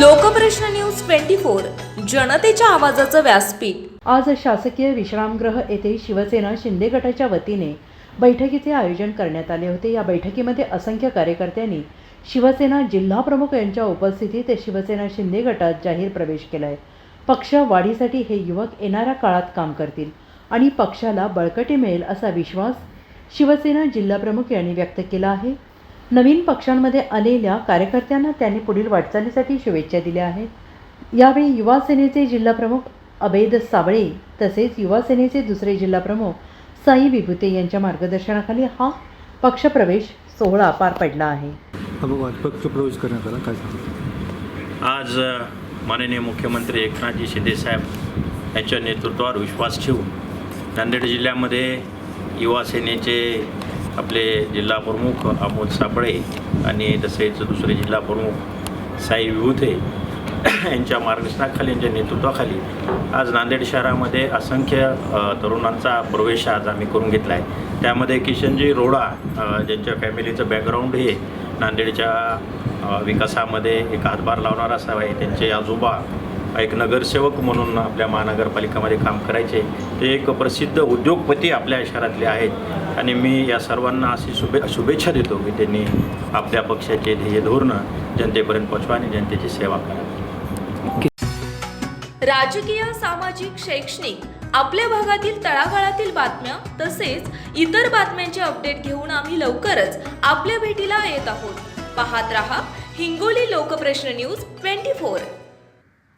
Lokprashna news twenty four जनतेच्या आवाजाचं व्यासपीठ. आज शासकीय विश्रामगृह येथे शिवसेना शिंदे गटाच्या वतीने बैठकीचे आयोजन करण्यात आले होते. या बैठकीमध्ये असंख्य कार्यकर्त्यांनी शिवसेना जिल्हा प्रमुख यांच्या उपस्थितीत शिवसेना शिंदे गटात जाहीर प्रवेश केला आहे पक्ष वाढीसाठी हे युवक येणाऱ्या काळात काम करतील आणि पक्षाला बळकटी मिळेल असा विश्वास शिवसेना जिल्हाप्रमुख यांनी व्यक्त केला आहे. नवीन पक्षांमध्ये आलेल्या कार्यकर्त्यांना त्यांनी पुढील वाटचालीसाठी शुभेच्छा दिल्या आहेत. यावेळी युवा सेनेचे जिल्हाप्रमुख अभेद साबळे तसेच युवा सेनेचे दुसरे जिल्हाप्रमुख साई विभूते यांच्या मार्गदर्शनाखाली हा पक्षप्रवेश सोहळा पार पडला आहे. हा बघू आज पक्ष प्रवेश करण्यात आला. काय आज माननीय मुख्यमंत्री एकनाथजी शिंदेसाहेब यांच्या नेतृत्वावर विश्वास ठेवून नांदेड जिल्ह्यामध्ये युवा सेनेचे आपले जिल्हा प्रमुख अमोल सापळे आणि तसेच दुसरे जिल्हा प्रमुख साई विभूते यांच्या मार्गदर्शनाखाली यांच्या नेतृत्वाखाली आज नांदेड शहरामध्ये असंख्य तरुणांचा प्रवेश आज आम्ही करून घेतला आहे. त्यामध्ये किशनजी रोडा ज्यांच्या फॅमिलीचं बॅकग्राऊंड हे नांदेडच्या विकासामध्ये एक हातभार लावणारा असावा आहे. त्यांचे आजोबा एक नगरसेवक म्हणून आपल्या महानगरपालिकामध्ये काम करायचे. ते एक प्रसिद्ध उद्योगपती आपल्या शहरातले आहेत. आणि मी या सर्वांना अशी शुभे शुभेच्छा देतो की त्यांनी आपल्या पक्षाचे ध्येय धोरणं जनतेपर्यंत पोचवा आणि जनतेची सेवा करा. राजकीय सामाजिक शैक्षणिक आपल्या भागातील तळागाळातील बातम्या तसेच इतर बातम्यांचे अपडेट घेऊन आम्ही लवकरच आपल्या भेटीला येत आहोत. पाहत रहा Hingoli Lokprashna news twenty four.